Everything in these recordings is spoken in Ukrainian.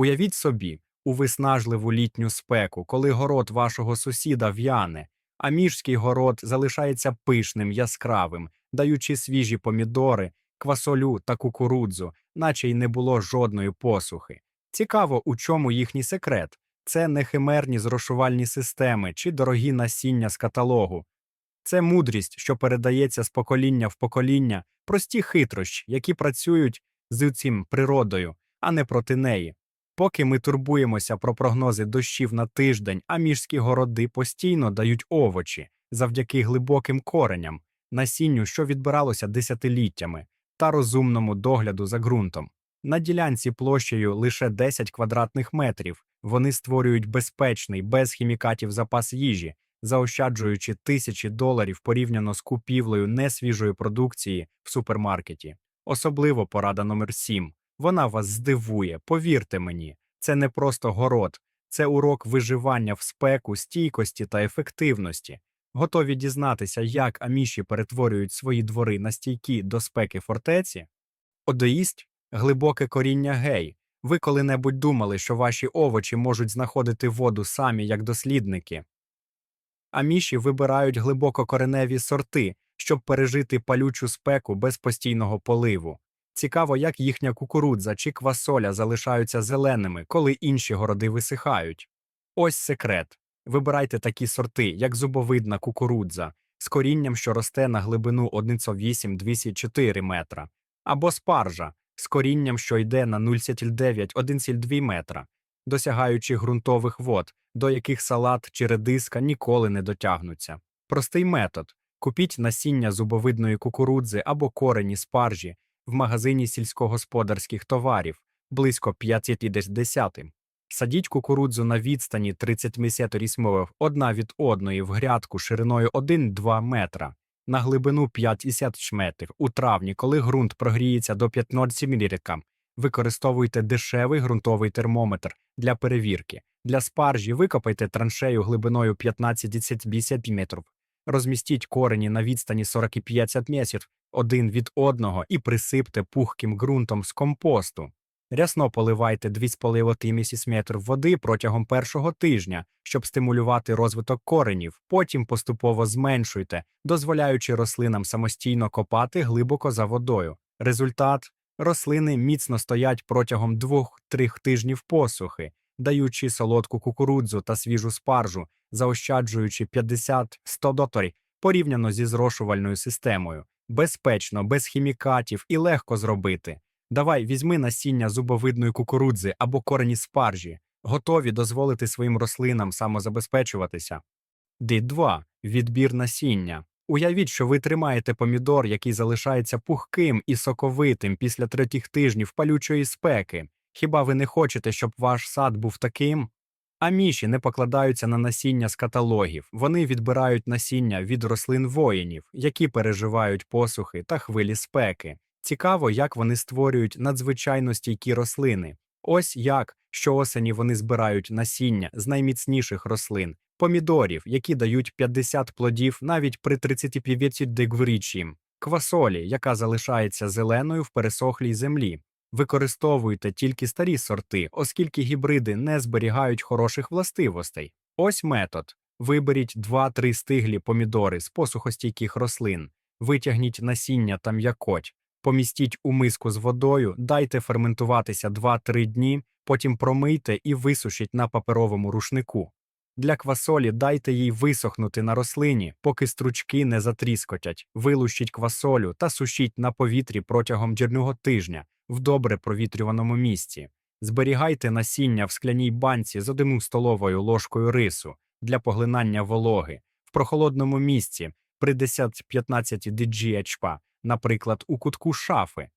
Уявіть собі, у виснажливу літню спеку, коли город вашого сусіда в'яне, а міжський город залишається пишним, яскравим, даючи свіжі помідори, квасолю та кукурудзу, наче й не було жодної посухи. Цікаво, у чому їхній секрет. Це не химерні зрошувальні системи чи дорогі насіння з каталогу. Це мудрість, що передається з покоління в покоління, прості хитрощі, які працюють з цим природою, а не проти неї. Поки ми турбуємося про прогнози дощів на тиждень, а міжські городи постійно дають овочі завдяки глибоким кореням, насінню, що відбиралося десятиліттями, та розумному догляду за ґрунтом. На ділянці площею лише 10 квадратних метрів вони створюють безпечний, без хімікатів запас їжі, заощаджуючи тисячі доларів порівняно з купівлею несвіжої продукції в супермаркеті. Особливо порада номер 7. Вона вас здивує, повірте мені, це не просто город, це урок виживання в спеку, стійкості та ефективності. Готові дізнатися, як аміші перетворюють свої двори на стійкі до спеки фортеці? Одоїсть глибоке коріння гей. Ви коли-небудь думали, що ваші овочі можуть знаходити воду самі як дослідники? Аміші вибирають глибококореневі сорти, щоб пережити палючу спеку без постійного поливу. Цікаво, як їхня кукурудза чи квасоля залишаються зеленими, коли інші городи висихають. Ось секрет. Вибирайте такі сорти, як зубовидна кукурудза, з корінням, що росте на глибину 1,8-204 метра, або спаржа з корінням, що йде на 0,9-1,2 метра, досягаючи ґрунтових вод, до яких салат чи редиска ніколи не дотягнуться. Простий метод купіть насіння зубовидної кукурудзи або корені спаржі в магазині сільськогосподарських товарів близько 50. Садіть кукурудзу на відстані 30 місяторісмових одна від одної в грядку шириною 1-2 метра на глибину 5,7 метрів у травні, коли ґрунт прогріється до 15 мілірика. Використовуйте дешевий ґрунтовий термометр для перевірки. Для спаржі викопайте траншею глибиною 15-50 метрів. Розмістіть корені на відстані 40-50 метрів один від одного і присипте пухким ґрунтом з компосту. Рясно поливайте 2,5 місяць води протягом першого тижня, щоб стимулювати розвиток коренів, потім поступово зменшуйте, дозволяючи рослинам самостійно копати глибоко за водою. Результат рослини міцно стоять протягом 2-3 тижнів посухи, даючи солодку кукурудзу та свіжу спаржу, заощаджуючи 50-100 доторів порівняно зі зрошувальною системою. Безпечно, без хімікатів і легко зробити. Давай візьми насіння зубовидної кукурудзи або корені спаржі, готові дозволити своїм рослинам самозабезпечуватися. Д 2 відбір насіння. Уявіть, що ви тримаєте помідор, який залишається пухким і соковитим після третіх тижнів палючої спеки. Хіба ви не хочете, щоб ваш сад був таким? А міші не покладаються на насіння з каталогів, вони відбирають насіння від рослин воїнів, які переживають посухи та хвилі спеки. Цікаво, як вони створюють надзвичайно стійкі рослини. Ось як щоосені вони збирають насіння з найміцніших рослин, помідорів, які дають 50 плодів навіть при 35 дегврічі, квасолі, яка залишається зеленою в пересохлій землі. Використовуйте тільки старі сорти, оскільки гібриди не зберігають хороших властивостей. Ось метод. Виберіть 2-3 стиглі помідори з посухостійких рослин, витягніть насіння та м'якоть, помістіть у миску з водою, дайте ферментуватися 2-3 дні, потім промийте і висушіть на паперовому рушнику. Для квасолі дайте їй висохнути на рослині, поки стручки не затріскотять, вилущіть квасолю та сушіть на повітрі протягом дірного тижня в добре провітрюваному місці. Зберігайте насіння в скляній банці з одним столовою ложкою рису для поглинання вологи в прохолодному місці при 10-15 DGHP, наприклад, у кутку шафи.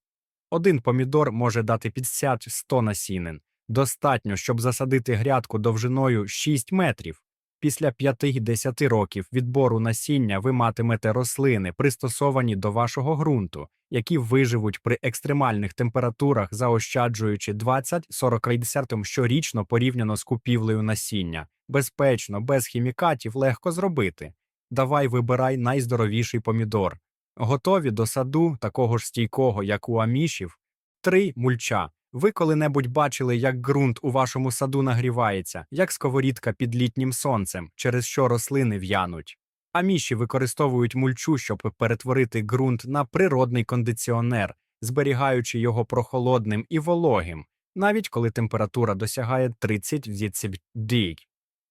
Один помідор може дати 50-100 насінин. Достатньо, щоб засадити грядку довжиною 6 метрів. Після 5-10 років відбору насіння ви матимете рослини, пристосовані до вашого ґрунту, які виживуть при екстремальних температурах, заощаджуючи 20-40 щорічно порівняно з купівлею насіння. Безпечно, без хімікатів легко зробити. Давай вибирай найздоровіший помідор. Готові до саду, такого ж стійкого, як у амішів, 3. Мульча. Ви коли-небудь бачили, як ґрунт у вашому саду нагрівається, як сковорідка під літнім сонцем, через що рослини в'януть. Аміші використовують мульчу, щоб перетворити ґрунт на природний кондиціонер, зберігаючи його прохолодним і вологим, навіть коли температура досягає 30 дій.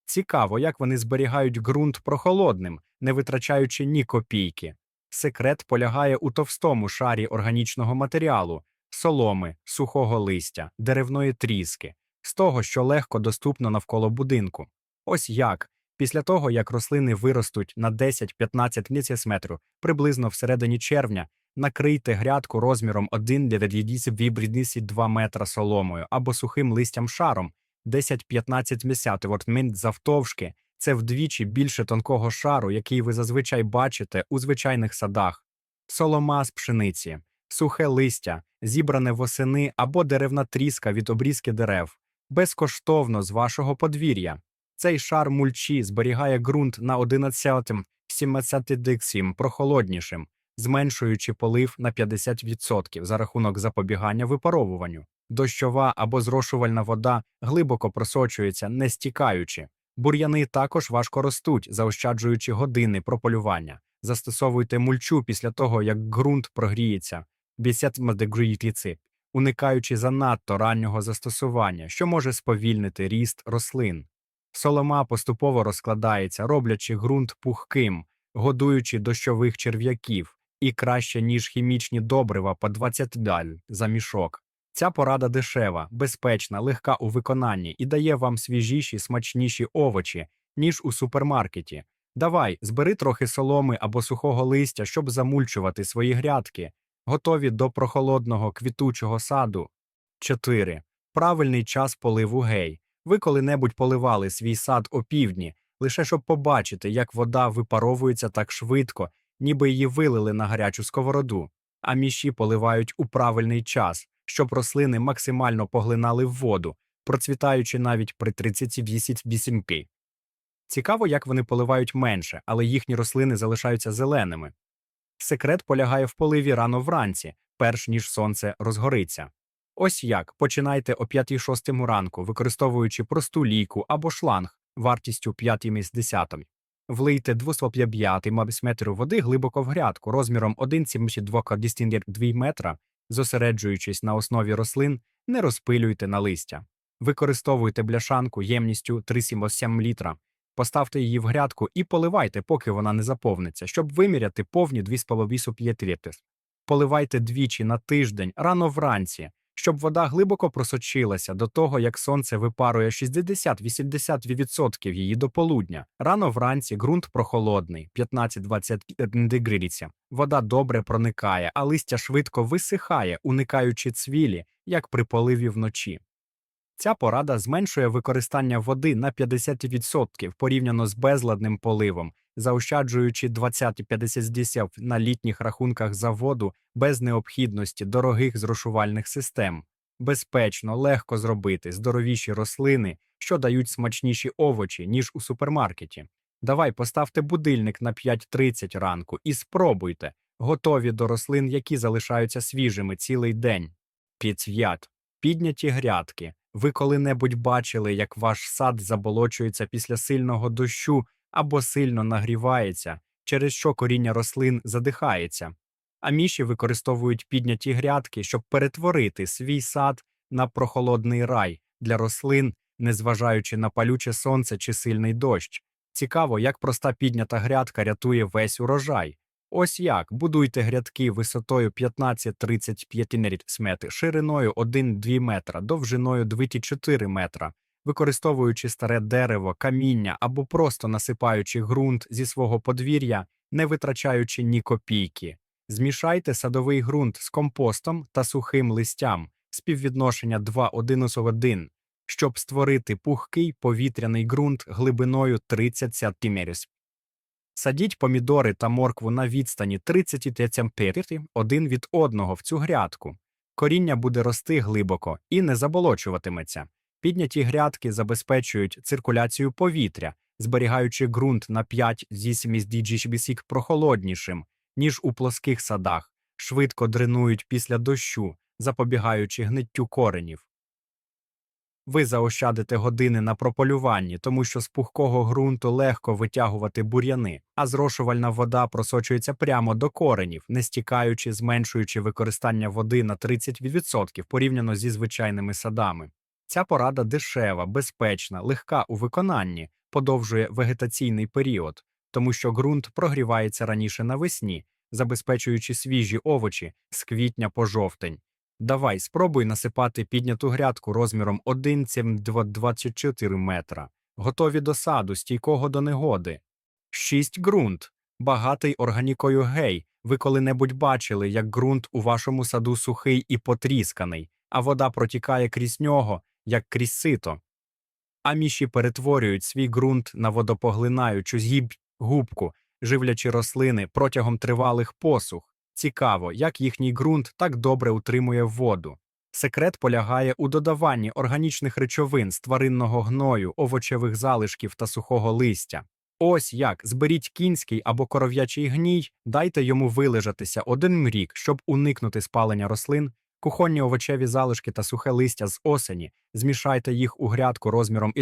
Цікаво, як вони зберігають ґрунт прохолодним, не витрачаючи ні копійки. Секрет полягає у товстому шарі органічного матеріалу, соломи, сухого листя, деревної тріски, з того, що легко доступно навколо будинку. Ось як. Після того, як рослини виростуть на 10-15 місяцметрів, приблизно всередині червня, накрийте грядку розміром 1 для 2 метра соломою або сухим листям шаром 10-15 місяців завтовшки. Це вдвічі більше тонкого шару, який ви зазвичай бачите у звичайних садах. Солома з пшениці, сухе листя, зібране восени або деревна тріска від обрізки дерев, безкоштовно з вашого подвір'я. Цей шар мульчі зберігає ґрунт на 11-17 диксім прохолоднішим, зменшуючи полив на 50% за рахунок запобігання випаровуванню. Дощова або зрошувальна вода глибоко просочується, не стікаючи. Бур'яни також важко ростуть, заощаджуючи години прополювання. Застосовуйте мульчу після того, як ґрунт прогріється, 50 дегрітіці, уникаючи занадто раннього застосування, що може сповільнити ріст рослин. Солома поступово розкладається, роблячи ґрунт пухким, годуючи дощових черв'яків і краще, ніж хімічні добрива по 20 даль за мішок. Ця порада дешева, безпечна, легка у виконанні і дає вам свіжіші, смачніші овочі, ніж у супермаркеті. Давай, збери трохи соломи або сухого листя, щоб замульчувати свої грядки, готові до прохолодного квітучого саду. 4. Правильний час поливу гей. Ви коли-небудь поливали свій сад опівдні, лише щоб побачити, як вода випаровується так швидко, ніби її вилили на гарячу сковороду, а міші поливають у правильний час, щоб рослини максимально поглинали в воду, процвітаючи навіть при 38 пі. Цікаво, як вони поливають менше, але їхні рослини залишаються зеленими. Секрет полягає в поливі рано вранці, перш ніж сонце розгориться. Ось як починайте о 5-6 ранку, використовуючи просту лійку або шланг вартістю 5 міс 10. Влийте 205 метрів води глибоко в грядку розміром 1,72 метра, зосереджуючись на основі рослин, не розпилюйте на листя. Використовуйте бляшанку ємністю 3,7 літра, поставте її в грядку і поливайте, поки вона не заповниться, щоб виміряти повні 2,5 літри. Поливайте двічі на тиждень рано вранці, щоб вода глибоко просочилася до того, як сонце випарує 60-80% її до полудня. Рано вранці ґрунт прохолодний, 15-20 дегрідіться. Вода добре проникає, а листя швидко висихає, уникаючи цвілі, як при поливі вночі. Ця порада зменшує використання води на 50% порівняно з безладним поливом, заощаджуючи 20-50 на літніх рахунках за воду без необхідності дорогих зрошувальних систем. Безпечно, легко зробити здоровіші рослини, що дають смачніші овочі, ніж у супермаркеті. Давай поставте будильник на 5.30 ранку і спробуйте, готові до рослин, які залишаються свіжими цілий день. Піцв'ят. Підняті грядки. Ви коли-небудь бачили, як ваш сад заболочується після сильного дощу або сильно нагрівається, через що коріння рослин задихається. А міші використовують підняті грядки, щоб перетворити свій сад на прохолодний рай для рослин, незважаючи на палюче сонце чи сильний дощ. Цікаво, як проста піднята грядка рятує весь урожай. Ось як будуйте грядки висотою 15-35 см, шириною 1-2 метра, довжиною 2-4 метра, використовуючи старе дерево, каміння або просто насипаючи ґрунт зі свого подвір'я, не витрачаючи ні копійки. Змішайте садовий ґрунт з компостом та сухим листям, співвідношення 2-1 щоб створити пухкий повітряний ґрунт глибиною 30 см. Садіть помідори та моркву на відстані 30 см один від одного в цю грядку. Коріння буде рости глибоко і не заболочуватиметься. Підняті грядки забезпечують циркуляцію повітря, зберігаючи ґрунт на 5-8 діджішбісік прохолоднішим, ніж у плоских садах, швидко дренують після дощу, запобігаючи гниттю коренів. Ви заощадите години на прополюванні, тому що з пухкого ґрунту легко витягувати бур'яни, а зрошувальна вода просочується прямо до коренів, не стікаючи, зменшуючи використання води на 30% порівняно зі звичайними садами. Ця порада дешева, безпечна, легка у виконанні, подовжує вегетаційний період, тому що ґрунт прогрівається раніше навесні, забезпечуючи свіжі овочі з квітня по жовтень. Давай, спробуй насипати підняту грядку розміром 1,24 метра, готові до саду, стійкого до негоди. 6 ґрунт, багатий органікою гей. Ви коли-небудь бачили, як ґрунт у вашому саду сухий і потрісканий, а вода протікає крізь нього, як крізь сито. А міші перетворюють свій ґрунт на водопоглинаючу згіб губку, живлячи рослини протягом тривалих посух. Цікаво, як їхній ґрунт так добре утримує воду. Секрет полягає у додаванні органічних речовин з тваринного гною, овочевих залишків та сухого листя. Ось як зберіть кінський або коров'ячий гній, дайте йому вилежатися один рік, щоб уникнути спалення рослин, кухонні овочеві залишки та сухе листя з осені, змішайте їх у грядку розміром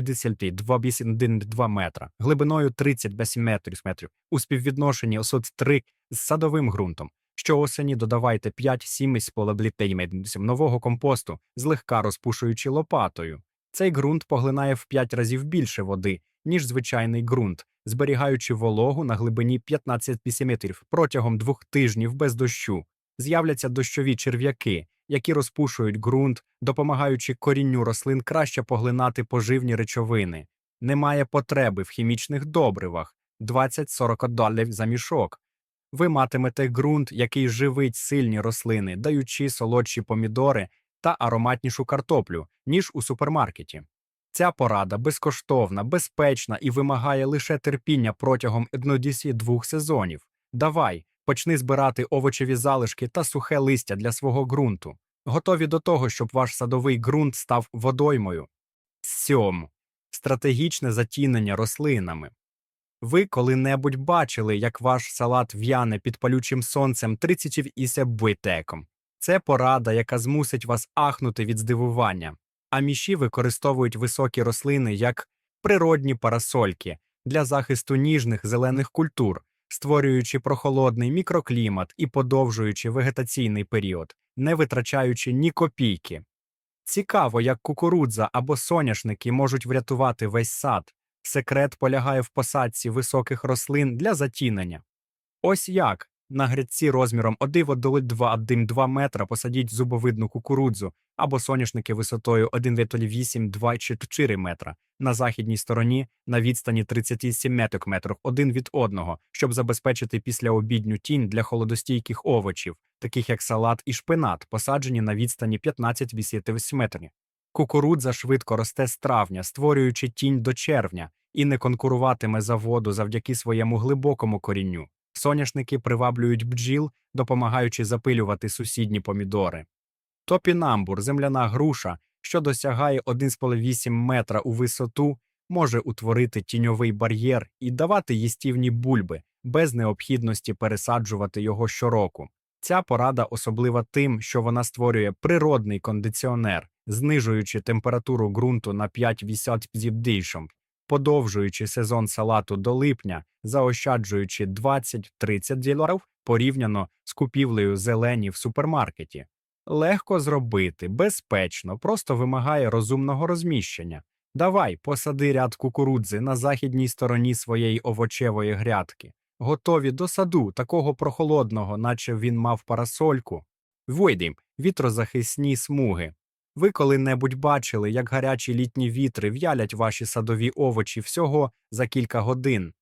2 метра, глибиною 30 метрів у співвідношенні осот 3 з садовим ґрунтом. Щоосені додавайте 5-7 сполаблітеймедів нового компосту, злегка розпушуючи лопатою. Цей ґрунт поглинає в 5 разів більше води, ніж звичайний ґрунт, зберігаючи вологу на глибині 15 метрів протягом двох тижнів без дощу. З'являться дощові черв'яки, які розпушують ґрунт, допомагаючи корінню рослин краще поглинати поживні речовини. Немає потреби в хімічних добривах 20-40 доларів за мішок. Ви матимете ґрунт, який живить сильні рослини, даючи солодші помідори та ароматнішу картоплю, ніж у супермаркеті. Ця порада безкоштовна, безпечна і вимагає лише терпіння протягом однодісі двох сезонів. Давай, почни збирати овочеві залишки та сухе листя для свого ґрунту. Готові до того, щоб ваш садовий ґрунт став водоймою. Сьом. Стратегічне затінення рослинами. Ви коли-небудь бачили, як ваш салат в'яне під палючим сонцем 30 і себуйтеком. Це порада, яка змусить вас ахнути від здивування. А міші використовують високі рослини як природні парасольки для захисту ніжних зелених культур, створюючи прохолодний мікроклімат і подовжуючи вегетаційний період, не витрачаючи ні копійки. Цікаво, як кукурудза або соняшники можуть врятувати весь сад. Секрет полягає в посадці високих рослин для затінення. Ось як на грядці розміром 1,2 метра посадіть зубовидну кукурудзу або соняшники висотою 1,8-2,4 метра на західній стороні на відстані 37 метрів один від одного, щоб забезпечити післяобідню тінь для холодостійких овочів, таких як салат і шпинат, посаджені на відстані 15-8 метрів. Кукурудза швидко росте з травня, створюючи тінь до червня, і не конкуруватиме за воду завдяки своєму глибокому корінню. Соняшники приваблюють бджіл, допомагаючи запилювати сусідні помідори. Топінамбур, земляна груша, що досягає 1,8 метра у висоту, може утворити тіньовий бар'єр і давати їстівні бульби без необхідності пересаджувати його щороку. Ця порада особлива тим, що вона створює природний кондиціонер, знижуючи температуру ґрунту на 5-8 більшом, подовжуючи сезон салату до липня, заощаджуючи 20-30 доларів порівняно з купівлею зелені в супермаркеті. Легко зробити, безпечно, просто вимагає розумного розміщення. Давай посади ряд кукурудзи на західній стороні своєї овочевої грядки, готові до саду, такого прохолодного, наче він мав парасольку. Вийдім вітрозахисні смуги. Ви коли-небудь бачили, як гарячі літні вітри в'ялять ваші садові овочі всього за кілька годин.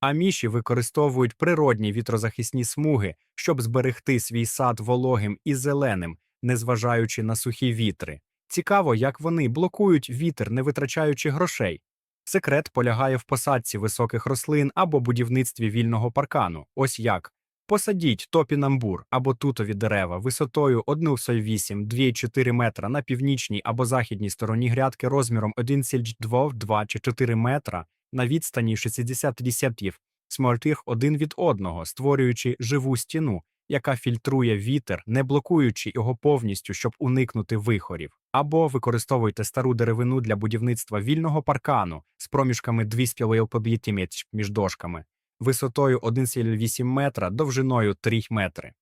А міші використовують природні вітрозахисні смуги, щоб зберегти свій сад вологим і зеленим, незважаючи на сухі вітри. Цікаво, як вони блокують вітер, не витрачаючи грошей. Секрет полягає в посадці високих рослин або будівництві вільного паркану. Ось як. Посадіть топінамбур або тутові дерева висотою 1,8-2,4 метра на північній або західній стороні грядки розміром 1,2 чи 4 метра на відстані 60 десятів смертих один від одного, створюючи живу стіну, яка фільтрує вітер, не блокуючи його повністю, щоб уникнути вихорів. Або використовуйте стару деревину для будівництва вільного паркану з проміжками 2,5 між дошками, висотою 1,8 метра, довжиною 3 метри.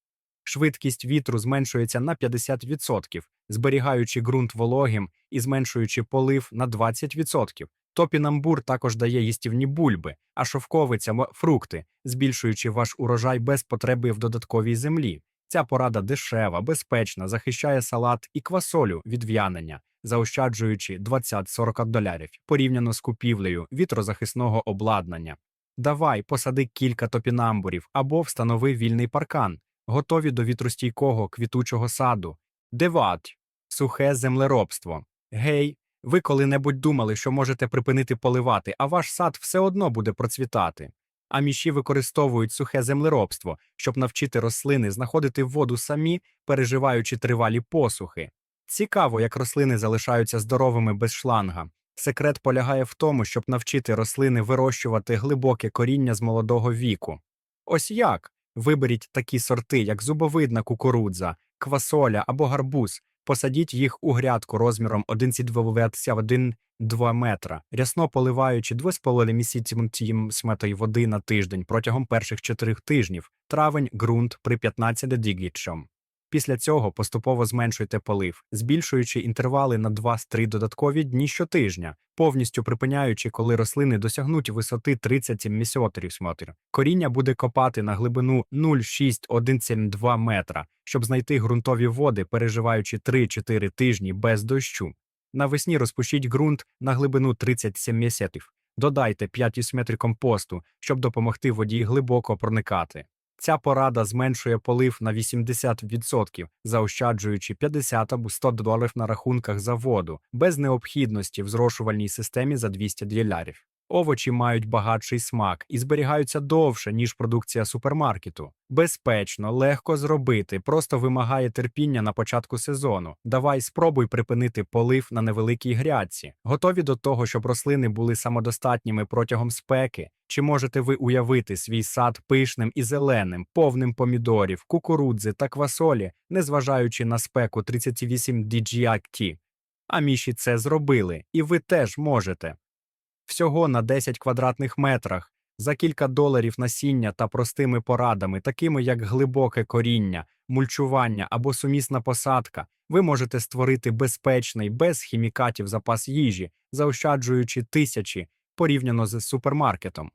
Швидкість вітру зменшується на 50%, зберігаючи ґрунт вологим і зменшуючи полив на 20%. Топінамбур також дає їстівні бульби, а шовковиця фрукти, збільшуючи ваш урожай без потреби в додатковій землі. Ця порада дешева, безпечна, захищає салат і квасолю від в'янення, заощаджуючи 20-40 долярів порівняно з купівлею вітрозахисного обладнання. Давай посади кілька топінамбурів або встанови вільний паркан, готові до вітростійкого квітучого саду. Девать сухе землеробство. Гей, ви коли-небудь думали, що можете припинити поливати, а ваш сад все одно буде процвітати. А міші використовують сухе землеробство, щоб навчити рослини знаходити воду самі, переживаючи тривалі посухи. Цікаво, як рослини залишаються здоровими без шланга. Секрет полягає в тому, щоб навчити рослини вирощувати глибоке коріння з молодого віку. Ось як виберіть такі сорти, як зубовидна кукурудза, квасоля або гарбуз, посадіть їх у грядку розміром 1,2 метра, рясно поливаючи 2,5 місяці сметої води на тиждень протягом перших 4 тижнів, травень, ґрунт при 15 дігічом. Після цього поступово зменшуйте полив, збільшуючи інтервали на 2-3 додаткові дні щотижня, повністю припиняючи, коли рослини досягнуть висоти 30 місіотрів. Коріння буде копати на глибину 0,6-1,2 метра, щоб знайти ґрунтові води, переживаючи 3-4 тижні без дощу. Навесні розпушіть ґрунт на глибину 37 місяців. Додайте 5 метрів компосту, щоб допомогти воді глибоко проникати. Ця порада зменшує полив на 80%, заощаджуючи 50 або 100 доларів на рахунках за воду, без необхідності в зрошувальній системі за 200 доларів. Овочі мають багатший смак і зберігаються довше, ніж продукція супермаркету. Безпечно, легко зробити, просто вимагає терпіння на початку сезону. Давай спробуй припинити полив на невеликій грядці. Готові до того, щоб рослини були самодостатніми протягом спеки. Чи можете ви уявити свій сад пишним і зеленим, повним помідорів, кукурудзи та квасолі, незважаючи на спеку 38 DGIT? А міші це зробили, і ви теж можете. Всього на 10 квадратних метрах, за кілька доларів насіння та простими порадами, такими як глибоке коріння, мульчування або сумісна посадка, ви можете створити безпечний, без хімікатів запас їжі, заощаджуючи тисячі порівняно з супермаркетом.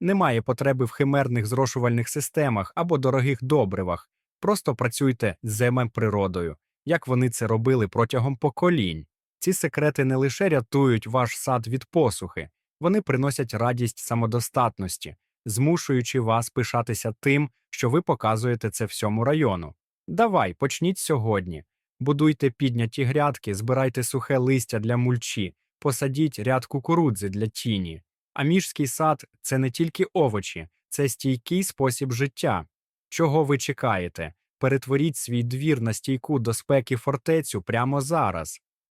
Немає потреби в химерних зрошувальних системах або дорогих добривах. Просто працюйте з земем природою, як вони це робили протягом поколінь. Ці секрети не лише рятують ваш сад від посухи, вони приносять радість самодостатності, змушуючи вас пишатися тим, що ви показуєте це всьому району. Давай, почніть сьогодні. Будуйте підняті грядки, збирайте сухе листя для мульчі, посадіть ряд кукурудзи для тіні. А міжський сад це не тільки овочі, це стійкий спосіб життя. Чого ви чекаєте? Перетворіть свій двір на стійку до спеки фортецю прямо зараз.